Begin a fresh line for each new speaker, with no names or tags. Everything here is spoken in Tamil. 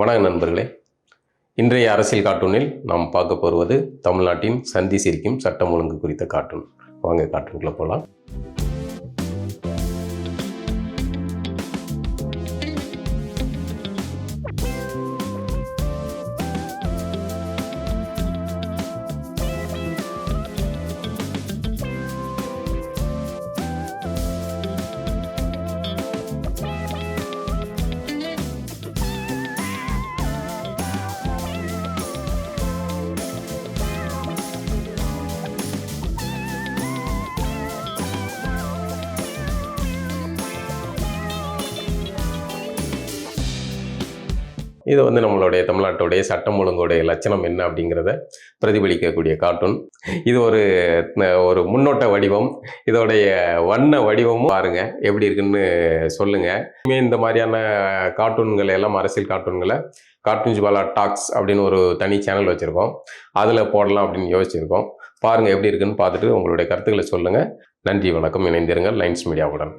வணக்க நண்பர்களே. இன்றைய அரசியல் கார்ட்டூனில் நாம் பார்க்க போவது தமிழ்நாட்டின் சந்தி சிரிக்கும் சட்டம் ஒழுங்கு குறித்த கார்ட்டூன். வாங்க கார்ட்டூனுக்குள்ளே போகலாம். இது வந்து நம்மளுடைய தமிழ்நாட்டுடைய சட்டம் ஒழுங்குடைய லட்சணம் என்ன அப்படிங்கிறத பிரதிபலிக்கக்கூடிய கார்ட்டூன் இது ஒரு ஒரு முன்னோட்ட வடிவம். இதோடைய வண்ண வடிவமும் பாருங்க எப்படி இருக்குன்னு சொல்லுங்க. இந்த மாதிரியான கார்ட்டூன்களை எல்லாம் அரசியல் கார்ட்டூன்களை கார்ட்டூன்ஸ் பாலா டாக்ஸ் அப்படின்னு ஒரு தனி சேனல் வச்சுருக்கோம். அதில் போடலாம் அப்படின்னு யோசிச்சிருக்கோம். பாருங்கள் எப்படி இருக்குன்னு பார்த்துட்டு உங்களுடைய கருத்துக்களை சொல்லுங்கள் நன்றி வணக்கம். இணைந்திருங்கள் லைன்ஸ் மீடியாவுடன்.